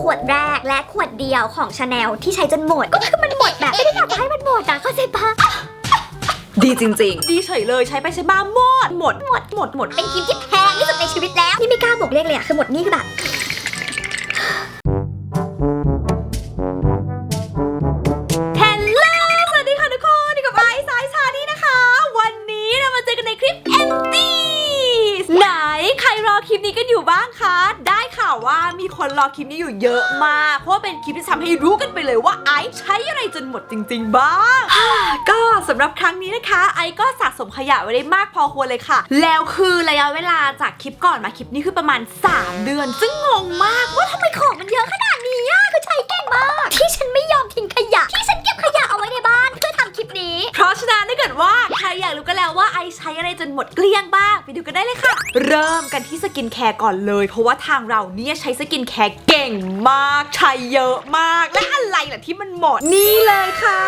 ขวดแรกและขวดเดียวของชาแนลที่ใช้จนหมด ก็คือมันหมดแบบไม่ได้อยากจะให้มันหมดอะเข้าใจปะดีจริงๆดีเฉยเลยใช้ไปใช้มาหมดหมดหมดหมดหมดเป็นครีมที่แพงที่สุดในชีวิตแล้วนี่ไม่กล้าบอกเลขเลยอะคือหมดนี่คือแบบ คนรอคลิปนี้อยู่เยอะมาก เพราะว่าเป็นคลิปที่ทำให้รู้กันไปเลยว่าไอซ์ใช้อะไรจนหมดจริง ๆ บ้าง ก็สำหรับครั้งนี้นะคะ ไอซ์ก็สะสมขยะไว้ได้มากพอควรเลยค่ะ แล้วคือระยะเวลาจากคลิปก่อนมาคลิปนี้คือประมาณ 3 เดือน ซึ่งงงมากว่าทำไมของมันเยอะขนาดนี้อะคือใช้เก่งมาก ที่ฉันไม่ยอมทิ้ง ราะฉะนั้นถ้าเกิดว่าใครอยากรู้กันแล้วว่าไอใช้อะไรจนหมดเกลี้ยงบ้าง ไปดูกันได้เลยค่ะ เริ่มกันที่สกินแคร์ก่อนเลย เพราะว่าทางเราเนี่ยใช้สกินแคร์เก่งมากใช้เยอะมาก และอะไรล่ะที่มันหมด นี่เลยค่ะ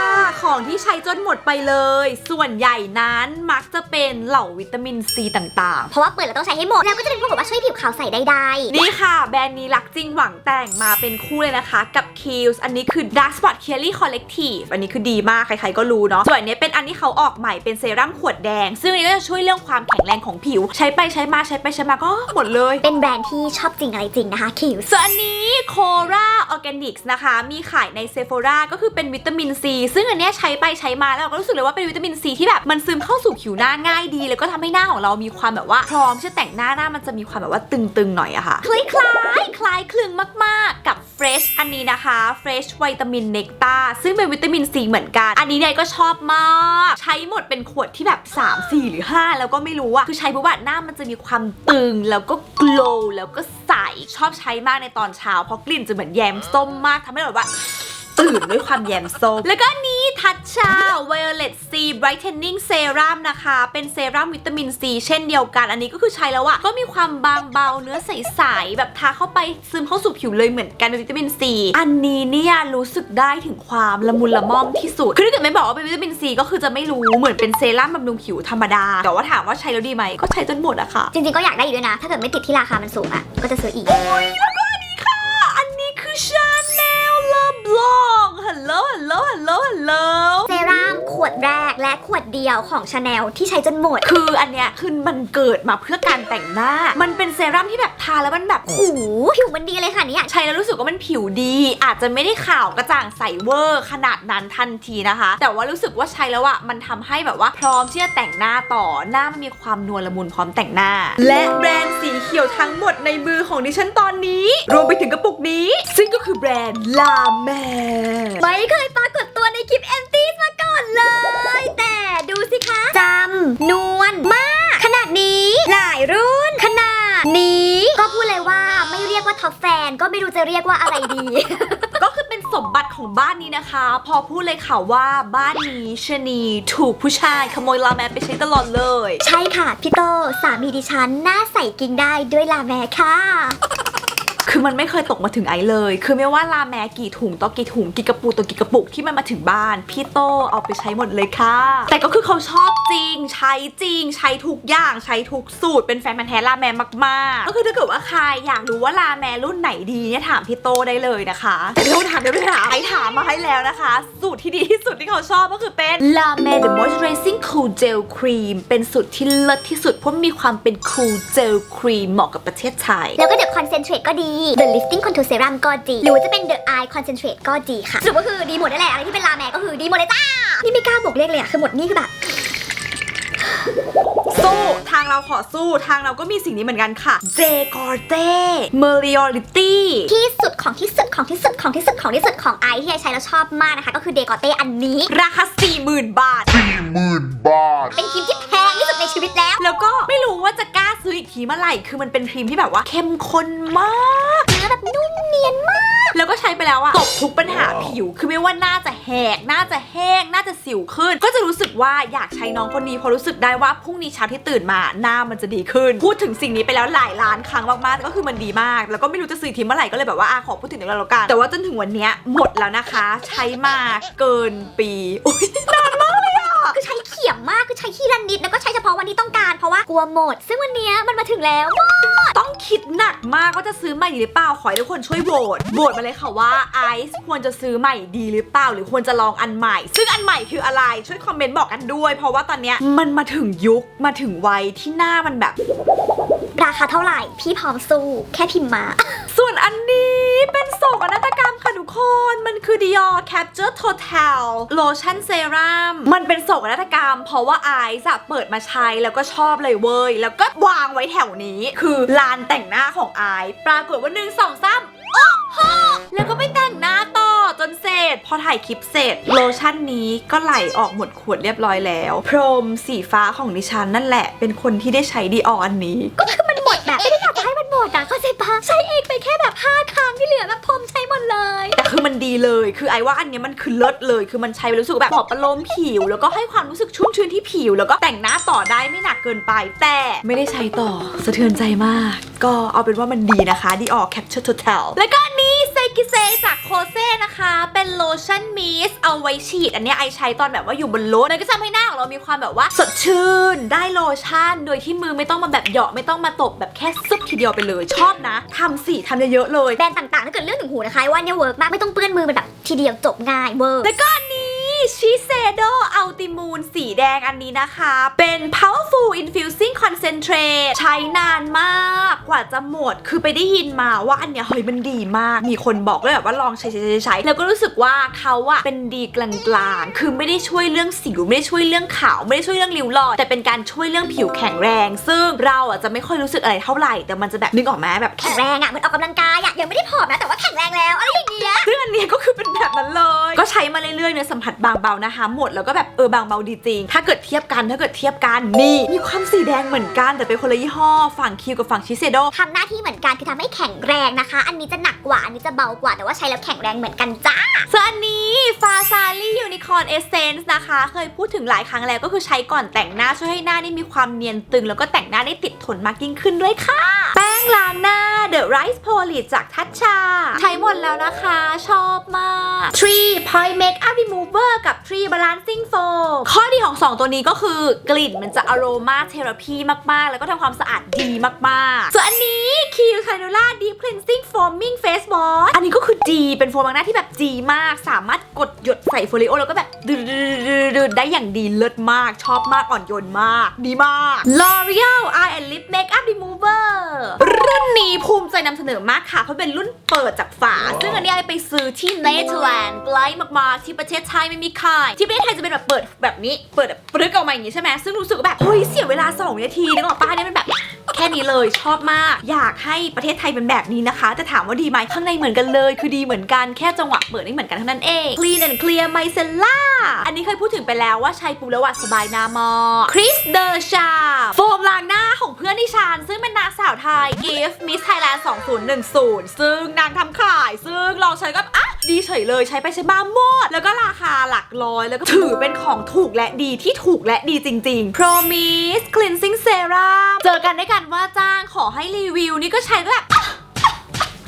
ของที่ใช้จนหมดไปเลย ส่วนใหญ่นั้นมักจะเป็นเหล่าวิตามินซีต่างๆ เพราะว่าเปิดแล้วต้องใช้ให้หมด แล้วก็จะเป็นพวกแบบว่าช่วยผิวขาวใสได้นี่ค่ะ แบรนด์นี้รักจริงหวังแต่งมาเป็นคู่เลยนะคะ กับ Kiehl's อันนี้คือ Dark Spot Clearly Collective อันนี้คือดีมากใครๆก็รู้เนาะส่วนอันนี้เป็นอันที่เขาออกใหม่เป็นเซรั่มขวดแดง ซึ่งอันนี้ก็จะช่วยเรื่องความแข็งแรงของผิว ใช้ไปใช้มาใช้ไปใช้มาก็หมดเลยๆเป็นแบรนด์ที่ชอบจริงอะไรจริงนะคะคิวส่วนอันนี้ Cora Organics นะคะ มีขายใน Sephora ก็คือเป็นวิตามินซีซึ่งอันเนี้ยใช้ไปใช้มาแล้วเราก็รู้สึกเลยว่าเป็นวิตามินซีที่แบบมันซึมเข้าสู่ผิวหน้าง่ายดี แล้วก็ทำให้หน้าของเรามีความแบบว่าพร้อมที่จะแต่งหน้าหน้ามันจะมีความแบบว่าตึงๆหน่อยอะค่ะคล้ายคล้ายๆคล้ายคลึงมากๆ กับ Fresh อันนี้นะคะ Fresh วิตามินเนกตาซึ่งเป็นวิตามินซีเหมือนกัน อันนี้เนี่ยก็ชอบมากใช้หมดเป็นขวดที่แบบ 3 4 หรือ 5 แล้วก็ไม่รู้อะคือใช้ปุ๊บอะหน้ามันจะมีความตึงแล้วก็ glow แล้วก็ใส ชอบใช้มากในตอนเช้าเพราะกลิ่นจะเหมือนแยมส้มมากทำให้แบบว่าตื่นด้วยความแยมส้มแล้วก็นี ทัชชา Violet C Brightening Serum นะคะ เป็นเซรั่มวิตามินซีเช่นเดียวกัน อันนี้ก็คือใช้แล้วอะก็มีความบางเบาเนื้อใสๆแบบทาเข้าไปซึมเข้าสู่ผิวเลยเหมือนกันเป็นวิตามินซีอันนี้เนี่ยรู้สึกได้ถึงความละมุนละม่อมที่สุด คือถ้าเกิดไม่บอกว่าเป็นวิตามินซีก็คือจะไม่รู้เหมือนเป็นเซรั่มบำรุงผิวธรรมดา แต่ว่าถามว่าใช้แล้วดีไหมก็ใช้จนหมดอะค่ะ จริงๆ ก็อยากได้อีกด้วยนะ ถ้าเกิดไม่ติดที่ราคามันสูงอะก็จะซื้ออีก โอ้ยแล้วก็อันนี้ค่ะ อันนี้คือ Chanel Le Blanc ฮัลโหลฮัลโหลฮัลโหลฮัลโหลเซรั่มขวดแรกและขวดเดียวของชาแนลที่ใช้จนหมด คืออันเนี้ยคือมันเกิดมาเพื่อการแต่งหน้า มันเป็นเซรั่มที่แบบทาแล้วมันแบบโอ้โหผิวมันดีเลยค่ะเนี่ยใช้แล้วรู้สึกว่ามันผิวดี อาจจะไม่ได้ขาวกระจ่างใสเวอร์ ขนาดนั้นทันทีนะคะ แต่ว่ารู้สึกว่าใช้แล้วอะมันทำให้แบบว่าพร้อมที่จะแต่งหน้าต่อหน้ามันมีความนวลละมุนพร้อมแต่งหน้า และแบรนด์สีเขียวทั้งหมดในมือของดิฉันตอนนี้ รวมไปถึงกระปุกนี้ ซึ่งก็คือแบรนด์ลาแมไม่เคยปรากฏตัวในคลิปแอนตี้มาก่อนเลย แต่ดูสิคะจำนวลมาก ขนาดนี้ หลายรุ่น ขนาดนี้ ก็พูดเลยว่าไม่เรียกว่าท็อปแฟน ก็ไม่รู้จะเรียกว่าอะไรดี ก็คือเป็นสมบัติของบ้านนี้นะคะ พอพูดเลยค่ะว่าบ้านนี้ชะนีถูกผู้ชายขโมยลาแมไปใช้ตลอดเลย ใช่ค่ะพี่โตสามีดิฉันหน้าใสกิ้งได้ด้วยลาแมค่ะ คือมันไม่เคยตกมาถึงไอซ์เลย คือไม่ว่าลาแมกี่ถุงต่อกี่ถุงกี่กระปุกต่อกี่กระปุกที่มันมาถึงบ้าน พี่โตเอาไปใช้หมดเลยค่ะ แต่ก็คือเขาชอบจริง ใช้จริง ใช้ทุกอย่างใช้ทุกสูตรเป็นแฟนพันธุ์แท้ลาแมมากๆ ก็คือถ้าเกิดว่าใครอยากรู้ว่าลาแมรุ่นไหนดีเนี่ยถามพี่โตได้เลยนะคะแต่เดี๋ยวถามเดี๋ยวไม่ถามไอซ์ถามมาให้แล้วนะคะ สูตรที่ดีที่สุดที่เขาชอบก็คือเป็นลาแม The Moisturizing Cool Gel Cream เป็นสูตรที่เลิศที่สุดเพราะมีความเป็น Cool Gel Cream เหมาะกับประเทศไทยแล้วก็ The Concentrate ก็ดี The Lifting Contour Serum ก็ดี หรือว่าจะเป็น The Eye Concentrate ก็ดีค่ะสรุปก็คือดีหมดนั่นแหละอะไรที่เป็นลาแมก็คือดีหมดเลยจ้า นี่ไม่กล้าบอกเลขเลยอะคือหมดนี่คือแบบ สู้ ทางเราขอสู้ ทางเราก็มีสิ่งนี้เหมือนกันค่ะ เจกอร์เต้ m e r i o r i t y ที่สุดของที่สุดของที่สุดของที่สุดของที่สุดของไอที่ไอใช้แล้วชอบมากนะคะ ก็คือเดกอร์เต้อันนี้ ราคา 40,000 บาทหมื่นบาท เป็นครีมที่แพงที่สุดในชีวิตแล้ว แล้วก็ไม่รู้ว่าจะกล้าซื้ออีกทีเมื่อไหร่ คือมันเป็นครีมที่แบบว่าเข้มข้นมากเนื้อแบบนุ่มเนียนมาก แล้วก็ใช้ไปแล้วอะตบทุกปัญหาผิว คือไม่ว่าหน้าจะแหกหน้าจะแห้งหน้าจะสิวขึ้น ก็จะรู้สึกว่าอยากใช้น้องคนนี้เพราะรู้สึกได้ว่าพรุ่งนี้เช้าที่ตื่นมาหน้ามันจะดีขึ้น พูดถึงสิ่งนี้ไปแล้วหลายล้านครั้งมากๆ ก็คือมันดีมาก แล้วก็ไม่รู้จะซื้ออีกทีเมื่อไหร่ก็เลยแบบว่าอะขอพูดถึงเรื่องแล้วกัน แต่ว่าจนถึงวันเนี้ยหมดแล้วนะคะ ใช้มาเกินปี อุ้ยนานมากเลยอะาก คือใช้เขียมมากคือใช้ทีละนิดแล้วก็ใช้เฉพาะวันที่ต้องการเพราะว่ากลัวหมด ซึ่งวันเนี้ยมันมาถึงแล้ว ต้องคิดหนักมากว่าจะซื้อใหม่หรือเปล่า ขอให้ทุกคนช่วยโหวต โหวตมาเลยค่ะว่าไอซ์ควรจะซื้อใหม่ดีหรือเปล่า หรือควรจะลองอันใหม่ ซึ่งอันใหม่คืออะไร ช่วยคอมเมนต์บอกกันด้วย เพราะว่าตอนเนี้ยมันมาถึงยุค มาถึงวัยที่หน้ามันแบบ ราคาเท่าไหร่ พี่พร้อมสู้ แค่พิมพ์มา ส่วนอันนี้เป็นโศกนาฏกรรมค่ะทุกคนมัน คือ Dior Capture Total Lotion Serum มันเป็นโศกนาฏกรรม เพราะว่าไอซ์อะเปิดมาใช้แล้วก็ชอบเลยเว้ย แล้วก็วางไว้แถวนี้ คือลานแต่งหน้าของไอซ์ปรากฏว่าหนึ่งสองสามโอ้โหแล้วก็ไม่แต่งหน้าต่อจนเสร็จ พอถ่ายคลิปเสร็จ โลชั่นนี้ก็ไหลออกหมดขวดเรียบร้อยแล้ว พรมสีฟ้าของดิฉันนั่นแหละ เป็นคนที่ได้ใช้ดีอออันนี้ ก็คือมันหมดแบบไม่ได้อยากให้ หมดอะเข้าใจปะใช้เองไปแค่แบบ5ครั้งที่เหลือแบบพรมใช้หมดเลย แต่คือมันดีเลย คือไอว่าอันเนี้ยมันคือเลิศเลย คือมันใช้ไปรู้สึกแบบปลอบประโลมผิว แล้วก็ให้ความรู้สึกชุ่มชื้นที่ผิว แล้วก็แต่งหน้าต่อได้ไม่หนักเกินไป แต่ไม่ได้ใช้ต่อ สะเทือนใจมาก ก็เอาเป็นว่ามันดีนะคะดีออก Capture Total แล้วก็อันนี้เซกิ เซจากโคเซ่นะคะ เป็นโลชั่นมิสเอาไว้ฉีด อันเนี้ยไอใช้ตอนแบบว่าอยู่บนรถมันก็จะทำให้หน้าของเรามีความแบบว่า สดชื่น ได้โลชั่น โดยที่มือไม่ต้องมาแบบเหยาะไม่ต้องมาตบแบบแค่ซุบทีเดียวไปเลยชอบนะทำสิทำเยอะๆเลย แบรนด์ต่างๆถ้าเกิดเรื่องถึงหูนะคะว่าเนี่ยเวิร์กมากไม่ต้องเปื้อนมือมันแบบทีเดียวจบง่ายเวิร์กแล้วก็อันนี้ ชิเซโดอัลติมูนสีแดงอันนี้นะคะ เป็น powerful infusing concentrate ใช้นานมากกว่าจะหมด คือไปได้ยินมาว่าอันเนี้ยเฮ้ยมันดีมาก มีคนบอกเลยแบบว่าลองใช้ใช้ใช้ใช้แล้วก็รู้สึกว่าเขาอะเป็นดีกลางๆ คือไม่ได้ช่วยเรื่องสิวไม่ได้ช่วยเรื่องขาว ไม่ได้ช่วยเรื่องริ้วรอย แต่เป็นการช่วยเรื่องผิวแข็งแรง ซึ่งเราอะจะไม่ค่อยรู้สึกอะไรเท่าไหร่ แต่มันจะแบบนึกออกไหมแบบแข็งแรงอะเหมือนออกกำลังกายอะยังไม่ได้ผอมนะแต่ว่าแข็งแรงแล้วอะไรอย่างเงี้ยซึ่งอันเนี้ยก็คือเป็นแบบนั้นเลย ก็ใช้มาเรื่อยๆเนื้อสัมผัสบางเบานะคะหมดแล้วก็แบบเออบางเบาดีจริง ถ้าเกิดเทียบกันถ้าเกิดเทียบกันนี่ มีความสีแดงเหมือนกันแต่เป็นคนละยี่ห้อ ฝั่งคิวกับฝั่งชิเซโดทำหน้าที่เหมือนกันคือทำให้แข็งแรงนะคะ อันนี้จะหนักกว่าอันนี้จะเบากว่าแต่ว่าใช้แล้วแข็งแรงเหมือนกันจ้าส่วนอันนี้ฟาซาลี่ยูนิคอนเอเซนส์นะคะ เคยพูดถึงหลายครั้งแล้วก็คือใช้ก่อนแต่งหน้าช่วยให้หน้านี่มีความเนียนตึง แล้วก็แต่งหน้าได้ติดทนมากยิ่งขึ้นด้วยค่ะ แป้งล้างหน้า The Rice Polish จากทัชชา ใช้หมดแล้วนะคะ ชอบมาก Tree Point Makeup Remover กับ Tree Balancing Foam ข้อดีของ 2 ตัวนี้ก็คือกลิ่นมันจะ aroma therapy มาก ๆ แล้วก็ทำความสะอาดดีมากๆ ส่วนอันนี้ Q Canola Deep Cleansing Foaming Face Wash อันนี้ก็คือดีเป็นโฟมล้างหน้าที่แบบดีมาก สามารถกดหยดใส่โฟลิโอแล้วก็แบบดืดๆๆๆได้อย่างดีเลิศมากชอบมากอ่อนโยนมาก ดีมาก L'Oreal Eye and Lip Makeup Remover รุ่นนี้ภูมิใจนำเสนอมากค่ะ เพราะเป็นรุ่นเปิดจากฝา ซึ่งอันนี้ไอไปซื้อที่เนเธอร์แลนด์ใกลมากๆ ที่ประเทศไทยไม่มีขาย ที่ประเทศไทยจะเป็นแบบเปิดแบบนี้ เปิดแบบปรึกออกมาอย่างนี้ใช่ไหมซึ่งรู้สึกแบบเฮ้ยเสียเวลา 2 นาทีนึกออกป้าเนี่ยมันแบบแค่นี้เลยชอบมาก อยากให้ประเทศไทยเป็นแบบนี้นะคะ จะถามว่าดีไหมข้างในเหมือนกันเลย คือดีเหมือนกันแค่จังหวะเปิดไม่เหมือนกันเท่านั้นเอง Clean and Clear Micellar อันนี้เคยพูดถึงไปแล้วว่าใช้ปุ๊บแล้วอะสบายหน้ามาก Chris The s h a โฟมล้างหน้าของเพื่อนดิฉันซึ่งเป็นนางสาวไทย Gift Miss Thailand 2010 ซึ่งนางทำขาย ซึ่งลองใช้ก็อะ ดีเฉยเลยใช้ไปใช้มาหมด แล้วก็ราคาหลักร้อย แล้วก็ถือเป็นของถูกและดีที่ถูกและดีจริงๆ Promise Cleansing Serum เจอกันด้วยกันว่าจ้างขอให้รีวิวนี่ก็ใช้แบบ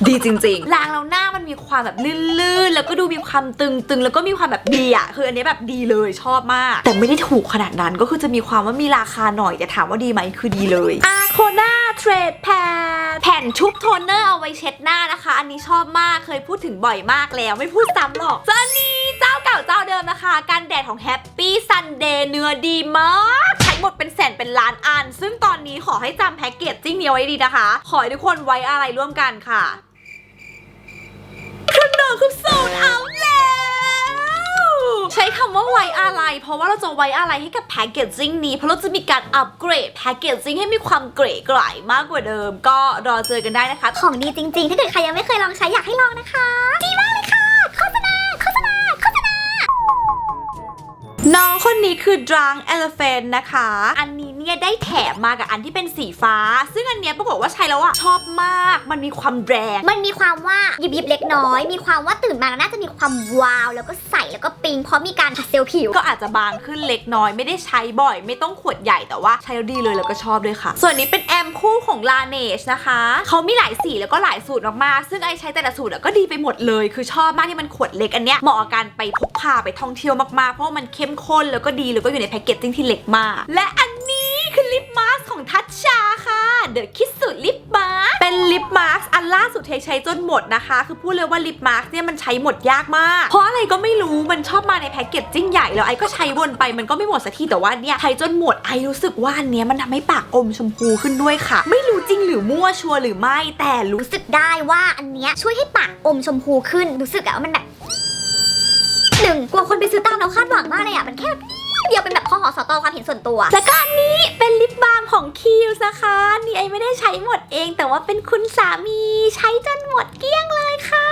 ดีจริงๆล้างแล้วหน้ามันมีความแบบลื่นๆ แล้วก็ดูมีความตึงๆ แล้วก็มีความแบบดีอะคืออันนี้แบบดีเลยชอบมาก แต่ไม่ได้ถูกขนาดนั้นก็คือจะมีความว่ามีราคาหน่อยแต่ถามว่าดีไหมคือดีเลยอาโคนาเทรดแพดแผ่นชุบโทนเนอร์เอาไว้เช็ดหน้านะคะ อันนี้ชอบมากเคยพูดถึงบ่อยมากแล้วไม่พูดซ้ำหรอกส่วนอันนี้เจ้าเก่าเจ้าเดิมนะคะกันแดดของ Happy Sunday เนื้อดีมากใช้หมดเป็นแสนเป็นล้านอัน ซึ่งตอนนี้ขอให้จำแพ็กเกจจิ้งนี้เอาไว้ดีนะคะ ขอให้ทุกคนไว้อะไรร่วมกันค่ะ ขนมคือโซนเอาแล้ว ใช้คำว่าไว้อะไร เพราะว่าเราจะไว้อะไรให้กับแพคเกจจิ้งนี้เพราะเราจะมีการอัปเกรดแพคเกจจิ้งให้มีความเก๋ไก๋มากกว่าเดิม ก็รอเจอกันได้นะคะ ของดีจริงๆ ถ้าเกิดใครยังไม่เคยลองใช้อยากให้ลองนะคะ ดีมากเลยค่ะ โฆษณา โฆษณา โฆษณา น้องคนนี้คือ Drunk Elephant นะคะ อันนี้ เนี่ยได้แถมมากับอันที่เป็นสีฟ้า ซึ่งอันเนี้ยปรากฏว่าใช้แล้วอะชอบมาก มันมีความแรง มันมีความว่าหยิบยิบๆเล็กน้อย มีความว่าตื่นมาแล้วน่าจะมีความวาว แล้วก็ใสแล้วก็ปิงเพราะมีการผัดเซลล์ผิว ก็อาจจะบางขึ้นเล็กน้อยไม่ได้ใช้บ่อย ไม่ต้องขวดใหญ่แต่ว่าใช้แล้วดีเลยแล้วก็ชอบด้วยค่ะ ส่วนนี้เป็นแอมคู่ของ Laneige นะคะเขามีหลายสีแล้วก็หลายสูตรมากๆซึ่งไอใช้แต่ละสูตรอะก็ดีไปหมดเลย คือชอบมากที่มันขวดเล็กอันเนี้ยเหมาะกับการไปพกพาไปท่องเที่ยวมากๆเพราะว่ามันเข้มข้นแล้วก็ดีแล้วก็อยู่ในแพ็กเกจจิ้งที่เล็กมาก และอันนี้คือ ลิปมาสของทัชชาค่ะเดอะคิดสุดลิปมาสเป็นลิปมาสอันล่าสุดเทใช้จนหมดนะคะ คือพูดเลยว่าลิปมาสเนี่ยมันใช้หมดยากมาก เพราะอะไรก็ไม่รู้มันชอบมาในแพ็กเกจจิ้งใหญ่แล้วไอก็ใช้วนไปมันก็ไม่หมดสักทีแต่ว่าเนี่ยใช้จนหมดไอรู้สึกว่าอันเนี้ยมันทำให้ปากอมชมพูขึ้นด้วยค่ะ ไม่รู้จริงหรือมั่วชัวร์หรือไม่ แต่รู้สึกได้ว่าอันเนี้ยช่วยให้ปากอมชมพูขึ้นรู้สึกอะว่ามันแบบหนึ่งกลัวคนไปซื้อตามเราคาดหวังมากเลยอะมันแค่ เดียวเป็นแบบข้อหอสอตอความเห็นส่วนตัว แล้วก็อันนี้เป็นลิปบาล์มของคิวนะคะ นี่ไอไม่ได้ใช้หมดเอง แต่ว่าเป็นคุณสามีใช้จนหมดเกลี้ยงเลยค่ะ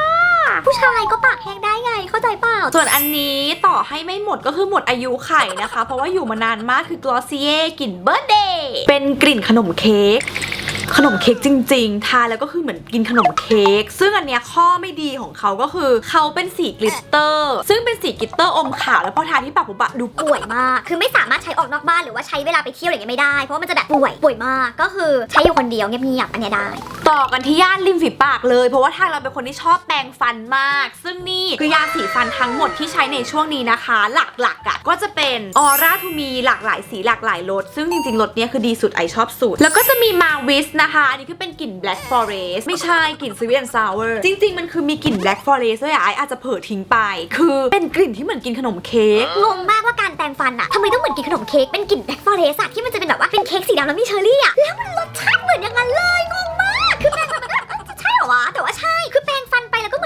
ผู้ชายก็ปากแห้งได้ไงเข้าใจเปล่า ส่วนอันนี้ต่อให้ไม่หมดก็คือหมดอายุไข่นะคะ เพราะว่าอยู่มานานมากคือ Glossier กลิ่นเบ r ร์ d เดย์เป็นกลิ่นขนมเค้ก ขนมเค้กจริง ๆ ทานแล้วก็คือเหมือนกินขนมเค้กซึ่งอันเนี้ยข้อไม่ดีของเขาก็คือ เขาเป็นสีกลิตเตอร์ ซึ่งเป็นสีกลิตเตอร์อมขาวแล้วพอทาที่ปากปุ๊บอะดูป่วยมาก คือไม่สามารถใช้ออกนอกบ้านหรือว่าใช้เวลาไปเที่ยวอะไรอย่างเงี้ยไม่ได้ เพราะว่ามันจะแบบป่วย ป่วยมาก ก็คือใช้อยู่คนเดียวเงียบๆอันเนี้ยได้ ต่อกันที่ย่านริมฝีปากเลย เพราะว่าทางเราเป็นคนที่ชอบแปรงฟันมาก ซึ่งนี่คือยาสีฟันทั้งหมดที่ใช้ในช่วงนี้นะคะ หลักๆอะก็จะเป็นออร่าทูมีหลากหลายสีหลากหลายรสซึ่งจริงๆรสเนี้ยคือดีสุดไอชอบสุด แล้วก็จะมีมาวิสนะคะ อันนี้คือเป็นกลิ่น black forest ไม่ใช่กลิ่น sweet and sour จริง ๆ มันคือมีกลิ่น black forest ด้วยอะไออาจจะเผลอทิ้งไป คือเป็นกลิ่นที่เหมือนกินขนมเค้กงงมากว่าการแปรงฟันอะทำไมต้องเหมือนกินขนมเค้กเป็นกลิ่น black forest อะที่มันจะเป็นแบบว่าเป็นเค้กสีดำแล้วมีเชอร์รี่อะแล้วมันรสชาติเหมือนอย่างนั้นเลยงงมากคือแปรงฟันใช่เหรอวะแต่ว่าใช่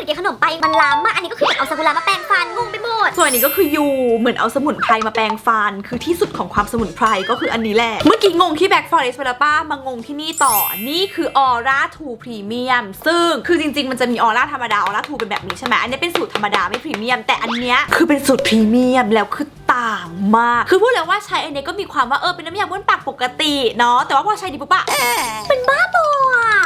ก็เหมือนกินขนมไปมันล้ำมากอันนี้ก็คือเหมือนเอาซากุระมาแปรงฟันงงไปหมด ส่วนอันนี้ก็คือยูเหมือนเอาสมุนไพรมาแปรงฟัน คือที่สุดของความสมุนไพรก็คืออันนี้แหละ เมื่อกี้งงที่ Black Forest ไปแล้วป้ามางงที่นี่ต่อ นี่คือ Aura 2 Premium ซึ่งคือจริง ๆ มันจะมี Aura ธรรมดา Aura 2เป็นแบบนี้ใช่ไหมอันนี้เป็นสูตรธรรมดาไม่พรีเมียม แต่อันเนี้ยคือเป็นสูตรพรีเมียมแล้วคือต่างมาก คือพูดเลยว่าใช้อันเนี้ยก็มีความว่าเออเป็นน้ำยาบ้วนปากปกติเนาะแต่ว่าพอใช้ดีปุ๊บอะเป็นบ้าบออะคื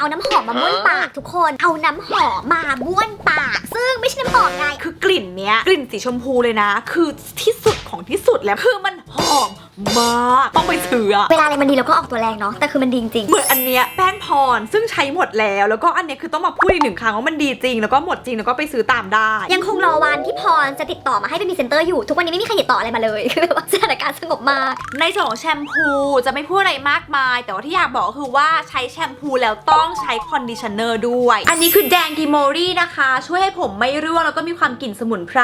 อมันเหมือนเอาน้ำหอมมาบ้วนปากทุกคน เอาน้ำหอมมาบ้วนปาก ซึ่งไม่ใช่น้ำหอมไงคือกลิ่นเนี้ยกลิ่นสีชมพูเลยนะ คือที่สุดของที่สุดแล้วคือมันหอม มาก ต้องไปซื้ออะเวลาอะไรมันดีเราก็ออกตัวแรงเนาะ แต่คือมันดีจริง เหมือนอันเนี้ยแป้งพรซึ่งใช้หมดแล้ว แล้วก็อันเนี้ยคือต้องมาพูดอีกหนึ่งครั้งว่ามันดีจริง แล้วก็หมดจริงแล้วก็ไปซื้อตามได้ ยังคงรอวันที่พรจะติดต่อมาให้เป็นพรีเซนเตอร์อยู่ ทุกวันนี้ไม่มีใครติดต่ออะไรมาเลยคือแบบว่าสถานการณ์สงบมาก ในส่วนของแชมพูจะไม่พูดอะไรมากมาย แต่ว่าที่อยากบอกก็คือว่าใช้แชมพูแล้วต้องใช้คอนดิชเนอร์ด้วย อันนี้คือแดงกิโมรี่นะคะ ช่วยให้ผมไม่ร่วงแล้วก็มีความกลิ่นสมุนไพร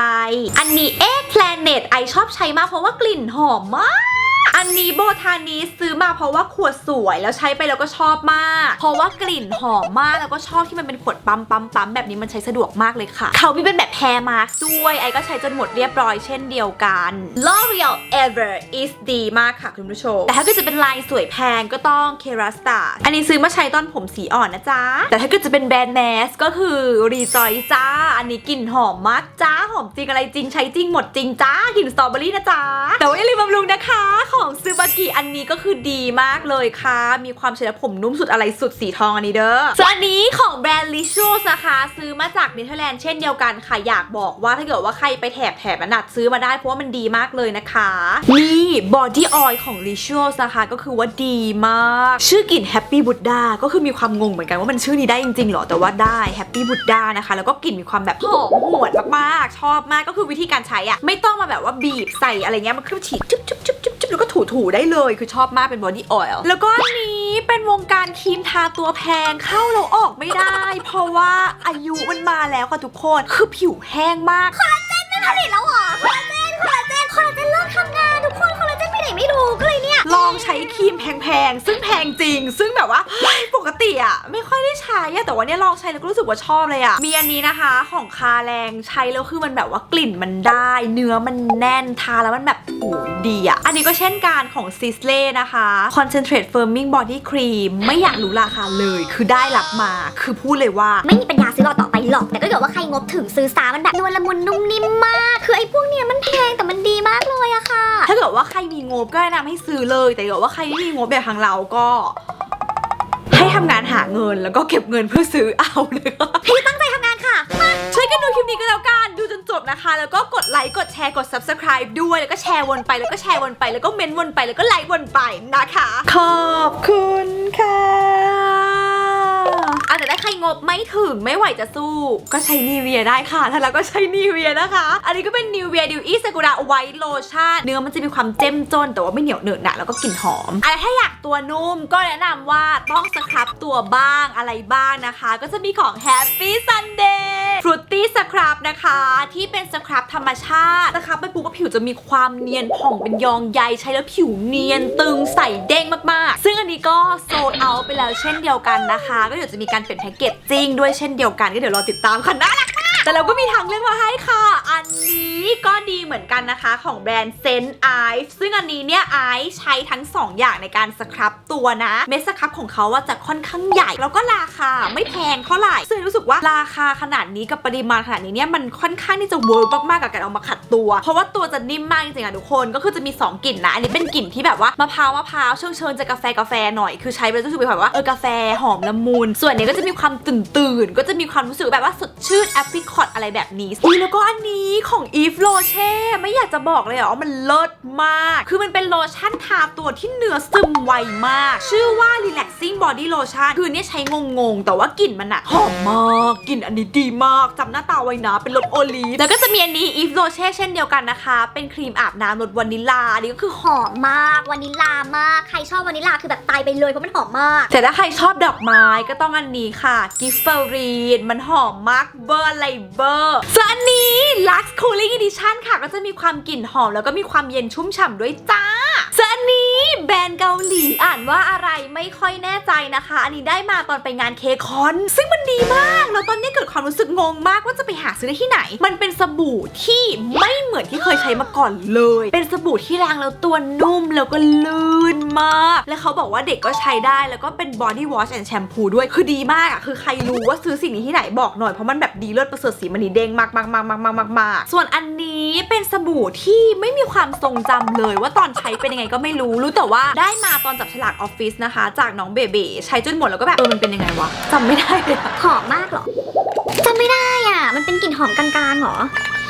อันนี้เอ็กแพลเน็ตไอชอบใช้มากเพราะว่ากลิ่นหอมมาก อันนี้โบทานิสซื้อมาเพราะว่าขวดสวยแล้วใช้ไปแล้วก็ชอบมาก เพราะว่ากลิ่นหอมมากแล้วก็ชอบที่มันเป็นขวดปั๊มปั๊มปั๊มแบบนี้มันใช้สะดวกมากเลยค่ะ เขามีเป็นแบบแพรมาร์กด้วยไอก็ใช้จนหมดเรียบร้อยเช่นเดียวกัน L'Oreal Ever is ดีมากค่ะคุณผู้ชม แต่ถ้าเกิดจะเป็นลายสวยแพงก็ต้อง Kerastase อันนี้ซื้อมาใช้ตอนผมสีอ่อนนะจ๊ะ แต่ถ้าเกิดจะเป็นแบรนด์แมสก็คือ Rejoice จ้า อันนี้กลิ่นหอมมากจ้าหอมจริงอะไรจริงใช้จริงหมดจริงจ้ากลิ่นสตรอเบอรี่นะจ๊ะแต่ว่าอย่าลืมบำรุงนะคะของซูบากิอันนี้ก็คือดีมากเลยค่ะ มีความเฉดผมนุ่มสุดอะไรสุดสีทองอันนี้เด้อส่วนอันนี้ของแบรนด์ Licious นะคะ ซื้อมาจากเนเธอร์แลนด์เช่นเดียวกันค่ะ อยากบอกว่าถ้าเกิดว่าใครไปแถบแถบนั้นซื้อมาได้เพราะว่ามันดีมากเลยนะคะนี่ Body Oil ของ Licious นะคะก็คือว่าดีมาก ชื่อกลิ่น Happy Buddha ก็คือมีความงงเหมือนกันว่ามันชื่อนี้ได้จริงๆหรอแต่ว่าได้ Happy Buddha นะคะแล้วก็กลิ่นมีความแบบหอมหวนมากๆ ชอบมากก็คือวิธีการใช้อะไม่ต้องมาแบบว่าบีบใส่อะไรเงี้ยมันคือฉีดจุ๊บจุ๊บจุ๊บจุ๊บจุ๊บ แล้วก็ถูๆได้เลยคือชอบมากเป็นบอดี้ออยล์แล้วก็อันนี้เป็นวงการครีมทาตัวแพงเข้าเราออกไม่ได้ เพราะว่าอายุมันมาแล้วค่ะทุกคน คือผิวแห้งมากคอนเซนไม่ผลิตแล้วเหรอ องใช้ครีมแพงๆ ซึ่งแพงจริง ซึ่งแบบว่าเฮ้ยปกติอะไม่ค่อยได้ใช้อะแต่ว่าเนี่ยลองใช้แล้วก็รู้สึกว่าชอบเลยอะมีอันนี้นะคะของคาแรงใช้แล้วคือมันแบบว่ากลิ่นมันได้ เนื้อมันแน่นทาแล้วมันแบบโอ้ยดีอะอันนี้ก็เช่นกันของซิสเล่นะคะ Concentrate Firming Body Cream ไม่อยากรู้ราคาเลย คือได้รับมา คือพูดเลยว่า ไม่มีปัญญาซื้อรอต่อไปหรอก แต่ก็เกิดว่าใครงบถึงซื้อซามันแบบนวลละมุนนุ่มนิ่มมาก คือไอ้พวกเนี้ยมันแพงแต่มันดีมากเลยอะค่ะ ถ้าเกิดว่าใครมีงบก็แนะนำให้ซื้อเลแต่ถ้าเกิดว่าใครไม่มีงบแบบทางเราก็ ให้ทำงานหาเงินแล้วก็เก็บเงินเพื่อซื้อเอาเลยค่ะพี่ตั้งใจทำงานค่ะช่วยกันดูคลิปนี้ก็แล้วกันดูจนจบนะคะ แล้วก็กดไลค์กดแชร์กด subscribe ด้วยแล้วก็แชร์วนไปแล้วก็แชร์วนไปแล้วก็เมนวนไปแล้วก็ไลค์วนไปนะคะ ขอบคุณค่ะอาจจะ แต่ถ้ใครงบไม่ถึงไม่ไหวจะสู้ ก็ใช้นีเวียได้ค่ะถ้าแล้วก็ใช้นีเวียนะคะ อันนี้ก็เป็นนีเวียดิวอี้ซากุระไวท์โลชั่นเนื้อมันจะมีความเจ้มจน แต่ว่าไม่เหนียวเหนอะหนะแล้วก็กลิ่นหอมอะถ้าอยากตัวนุ่มก็แนะนำว่าต้องสครับตัวบ้างอะไรบ้างนะคะ ก็จะมีของ Happy Sunday Fruity Scrub นะคะ ที่เป็นสครับธรรมชาติสครับไปปุ๊บก็ผิวจะมีความเนียนผ่องเป็นยองใยใช้แล้วผิวเนียนตึงใสเด้งมากๆ ซึ่งอันนี้ก็โซลเอาไปแล้วเช่นเดียวกันนะคะ ก็เดี๋ยวจะมีการเปลี่ยนแพ็กเกจจิ้งด้วยเช่นเดียวกันก็เดี๋ยวรอติดตามค่ะน่ารักมากแต่เราก็มีทางเลือกมาให้ค่ะ อันนี้ ก็ดีเหมือนกันนะคะของแบรนด์เซนไอซ์ซึ่งอันนี้เนี่ยไอซ์ใช้ทั้ง 2 อย่างในการสครับตัวนะเม็ดสครับของเขาว่าจะค่อนข้างใหญ่ แล้วก็ราคาไม่แพงเท่าไหร่ซึ่งรู้สึกว่าราคาขนาดนี้กับปริมาณขนาดนี้เนี่ยมันค่อนข้างที่จะเวิร์กมากๆกับการเอามาขัดตัว เพราะว่าตัวจะนิ่มมากจริงๆอะทุกคนก็คือจะมี 2 กลิ่นนะอันนี้เป็นกลิ่นที่แบบว่ามะพร้าวมะพร้าวเชิงเชิญจะกาแฟกาแฟหน่อยคือใช้ไปรู้สึกแบบว่าเออกาแฟหอมละมุนส่วนเนี้ยก็จะมีความตื่นตื่นๆก็จะมีความรู้สึกแบบว่าสดชื่นแอปริคอตอะไรแบบนี้อุ้ยแล้วก็อันนี้ของ Eve Roche ไม่อยากจะบอกเลยอะว่ามันเลิศมาก คือมันเป็นโลชั่นทาตัวที่เนื้อซึมไวมาก ชื่อว่า relaxing body lotion คือเนี่ยใช้งงๆ แต่ว่ากลิ่นมันอะหอมมากกลิ่นอันนี้ดีมากจำหน้าตาไว้นะ เป็นรสโอลีฟแล้วก็จะมีอันนี้ Eve Roche เช่นเดียวกันนะคะ เป็นครีมอาบน้ำรสวานิลลาอันนี้ก็คือหอมมาก วานิลลามาก ใครชอบวานิลลาคือแบบตายไปเลยเพราะมันหอมมาก แต่ถ้าใครชอบดอกไม้ก็ต้องอันนี้ค่ะกิฟเฟอรีนมันหอมมากเบอร์อะไรเบอร์ส่วนอันนี้ Lux Cooling Edition ค่ะ ก็จะมีความกลิ่นหอมแล้วก็มีความเย็นชุ่มฉ่ำด้วยจ้าส่วนอันนี้แบรนด์เกาหลีอ่านว่าอะไรไม่ค่อยแน่ใจนะคะ อันนี้ได้มาตอนไปงานเคคอนซึ่งมันดีมาก แล้วตอนนี้เกิดความรู้สึกงงมากว่าจะไปหาซื้อได้ที่ไหน มันเป็นสบู่ที่ไม่เหมือนที่เคยใช้มาก่อนเลย เป็นสบู่ที่ล้างแล้วตัวนุ่มแล้วก็ลื่น มาก และเขาบอกว่าเด็กก็ใช้ได้แล้วก็เป็นบอดี้วอชแอนด์แชมพูด้วย คือดีมากอะ คือใครรู้ว่าซื้อสิ่งนี้ที่ไหนบอกหน่อย เพราะมันแบบดีเลิศประเสริฐสีมันดีเด้งมากมากมากมากมากมากมากส่วนอันนี้เป็นสบู่ที่ไม่มีความทรงจำเลย ว่าตอนใช้เป็นยังไงก็ไม่รู้ รู้แต่ว่าได้มาตอนจับฉลากออฟฟิศนะคะ จากน้องเบเบใช้จนหมดแล้วก็แบบเออมันเป็นยังไงวะจำไม่ได้เลยหอมมากเหรอจำไม่ได้อะ มันเป็นกลิ่นหอมกลางๆเหรอ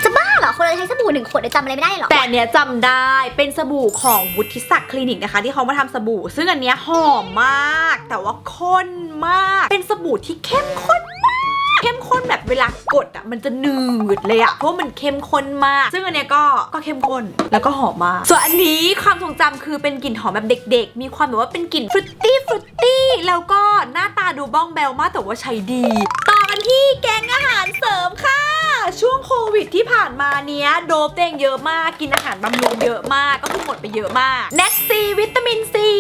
จะบ้าเหรอ คนเราใช้สบู่หนึ่งขวดจะจำอะไรไม่ได้เหรอ แต่เนี้ยจำได้เป็นสบู่ของวุฒิศักดิ์คลินิกนะคะ ที่เขามาทำสบู่ ซึ่งอันเนี้ยหอมมาก แต่ว่าข้นมาก เป็นสบู่ที่เข้มข้นมาก เข้มข้นแบบเวลากดอะมันจะหนืดเลยอะเพราะว่ามันเข้มข้นมาก ซึ่งอันเนี้ยก็ก็เข้มข้นแล้วก็หอมมาก ส่วนอันนี้ความทรงจำคือเป็นกลิ่นหอมแบบเด็ก ๆ มีความแบบว่าเป็นกลิ่นฟรุตตี้ฟรุตตี้แล้วก็หน้าตาดูบ้องแบวมากแต่ว่าใช้ดีต่อ ที่แกงอาหารเสริมค่ะ ช่วงโควิดที่ผ่านมาเนี้ยโดบเตงเยอะมากกินอาหารบำรุงเยอะมากก็คือหมดไปเยอะมากเน็ตซีวิตามินซี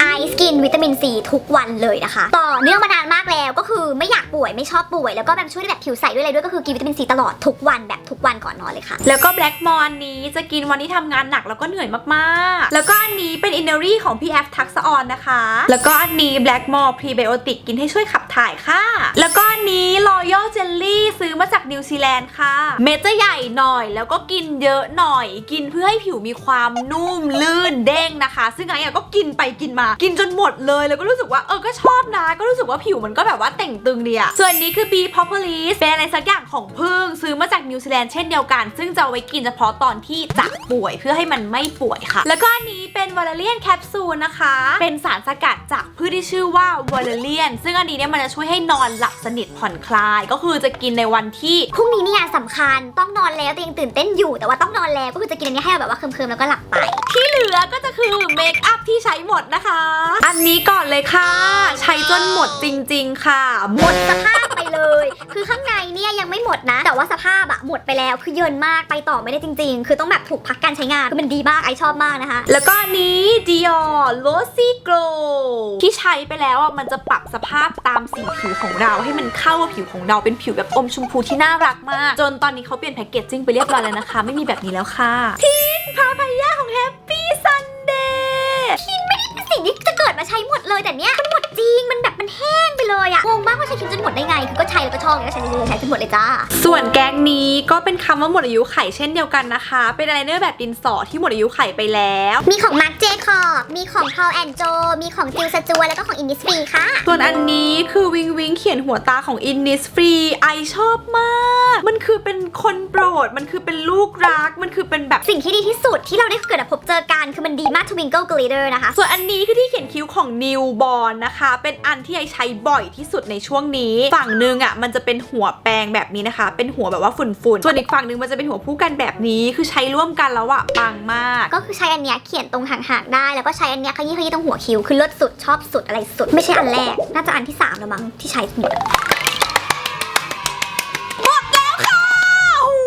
ไอซ์กินวิตามินซีทุกวันเลยนะคะ ต่อเนื่องมานานมากแล้วก็คือไม่อยากป่วยไม่ชอบป่วย แล้วก็แบบช่วยแบบผิวใสด้วยอะไรด้วยก็คือกินวิตามินซีตลอดทุกวันแบบทุกวันก่อนนอนเลยค่ะ แล้วก็แบล็กมอนนี้จะกินวันที่ทำงานหนักแล้วก็เหนื่อยมากๆ แล้วก็อันนี้เป็นอินเนอรี่ของพี่แอฟทักษะออนนะคะ แล้วก็อันนี้แบล็กมอลพรีไบโอติกกินให้ช่วยขับถ่ายค่ะ แล้วก็อันนี้รอยัลเจลลี่ซื้อมาจากนิวซีแลนด์ค่ะ เม็ดจะใหญ่หน่อยแล้วก็กินเยอะหน่อย กินเพื่อให้ผิวมีความนุ่มลื่นเด้งนะคะ ซึ่งไอ้อะก็กินไปกินมา กินจนหมดเลยแล้วก็รู้สึกว่าเออก็ชอบนะ ก็รู้สึกว่าผิวมันก็แบบว่าแต่งตึงดีอะส่วนนี้คือ B Propolis เป็นอะไรสักอย่างของพึ่งซื้อมาจากนิวซีแลนด์เช่นเดียวกัน ซึ่งจะเอาไว้กินเฉพาะตอนที่จะป่วยเพื่อให้มันไม่ป่วยค่ะ แล้วก็อันนี้เป็นวาเลเรียนแคปซูลนะคะ เป็นสารสกัดจากพืชที่ชื่อว่าวาเลเรียน ซึ่งอันนี้เนี่ยมันจะช่วยให้นอนหลับสนิทผ่อนคลายก็คือจะกินในวันที่พรุ่งนี้เนี่ยสำคัญต้องนอนแล้วแต่ยังตื่นเต้นอยู่แต่ว่าต้องนอนแล้วก็คือจะกินอันนี้ให้แบบว่าเคิมๆแล้วก็หลับไป ที่เหลือก็จะคือเมคอัพที่ใช้หมดนะคะ อันนี้ก่อนเลยค่ะ ใช้จนหมดจริง ๆ ค่ะ หมดสภาพไปเลย คือข้างในเนี่ยยังไม่หมดนะ แต่ว่าสภาพอะหมดไปแล้วคือเยินมากไปต่อไม่ได้จริง ๆ คือต้องแบบถูกพักการใช้งานคือมันดีมากไอชอบมากนะคะ แล้วก็อันนี้ Dior Rosy Glow ที่ใช้ไปแล้วอะมันจะปรับสภาพตามสีผิวของเรา ให้มันเข้ากับผิวของเราเป็นผิวแบบอมชมพูที่น่ารักมาก จนตอนนี้เขาเปลี่ยนแพ็กเกจจิ้งไปเรียบร้อยแล้วนะคะ ไม่มีแบบนี้แล้วค่ะทินพาพายาของ Happy Sunday สิ่งที่จะเกิดดมาใช้หมดเลยแต่เนี้ยมันหมดจริงมันแบบมันแห้ง ไปเลยอะงงมากว่าใช้ครีมจนหมดได้ไง คือก็ใช้แล้วก็ชอบแล้วก็ใช้ใช้ใช้ใช้จนหมดเลยจ้า ส่วนแก๊งนี้ก็เป็นคำว่าหมดอายุไขเช่นเดียวกันนะคะ เป็นอายไลเนอร์แบบดินสอที่หมดอายุไขไปแล้ว มีของมาร์ c เจคอบมีของทอลแอนโจมีของจิลสจวแล้วก็ของอินดิสฟรีค่ะ ส่วนอันนี้คือวิงวิงเขียนหัวตาของ Innisfree ไอชอบมาก มันคือเป็นคนโปรด มันคือเป็นลูกรัก มันคือเป็นแบบสิ่งที่ดีที่สุดที่เราได้เกิดพบเจอกันคือมันดีมาก Twinkle Glitter นะคะ ส่วนอันนี้คือที่เขียนคิ้วของ New Born นะคะ เป็นอันที่ไอใช้บ่อยที่สุดในช่วงนี้ ฝั่งหนึงอะมันจะเป็นหัวแปรงแบบนี้นะคะ เป็นหัวแบบว่าฝุ่นๆ ส่วนอีกฝั่งหนึงมันจะเป็นหัวผู้กันแบบนี้คือใช้ร่วมกันแล้วอะปังมาก ก็คือใช้อันเนี้ยเขียนตรงห่างๆได้ แล้วก็ใช้อันเนี้ยขยี้ขยี้ตรงหัวคิ้วคือเลิศสุดชอบสุดอะไรสุด ไม่ใช่อันแรก น่าจะอันที่3แล้วมั้งที่ใช้หมดหมดแล้วค่ะหู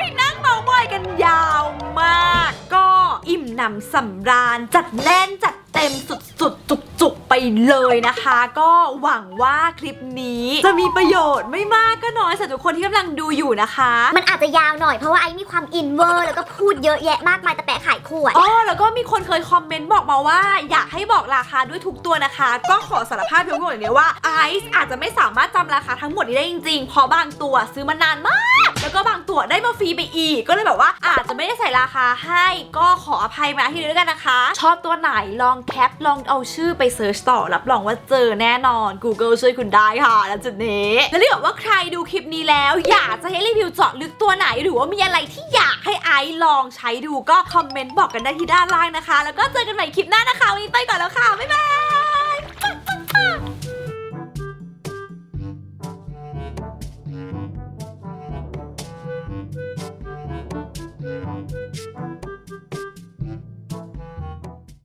ยนั่งเมาบ่อยกันยาวมาก ก็อิ่มหนำสำราญจัดแน่นจัดเต็มสุดๆจุกๆไปเลยนะคะ ก็หวังว่าคลิปนี้ จะมีประโยชน์ไม่มากก็น้อยสำหรับทุกคนที่กำลังดูอยู่นะคะ มันอาจจะยาวหน่อยเพราะว่าไอ้มีความอินเวอร์ แล้วก็พูดเยอะแยะมากมายแต่แปะขายขวด อ๋อแล้วก็มีคนเคยคอมเมนต์บอกมาว่า อยากให้บอกราคาด้วยทุกตัวนะคะ ก็ขอสารภาพเพียงอย่างเดียวว่าไอซ์อาจจะไม่สามารถจำราคาทั้งหมดนี้ได้จริงๆเพราะบางตัวซื้อมานานมาก แล้วก็บางตัวได้มาฟรีไปอีก ก็เลยแบบว่าอาจจะไม่ได้ใส่ราคาให้ก็ขออภัยมาที่นี้ด้วยกันนะคะ ชอบตัวไหนลองแคปลองเอาชื่อไปเซิร์ชต่อรับรองว่าเจอแน่นอน Google ช่วยคุณได้ค่ะแล้วจุดนี้ แล้วถ้าเกิดว่าใครดูคลิปนี้แล้ว อยากจะให้รีวิวเจาะลึกตัวไหน หรือว่ามีอะไรที่อยากให้ไอซ์ลองใช้ดูก็คอมเมนต์บอกกันได้ที่ด้านล่างนะคะ แล้วก็เจอกันใหม่คลิปหน้านะคะวันนี้ไปก่อนแล้วค่ะบ๊ายบาย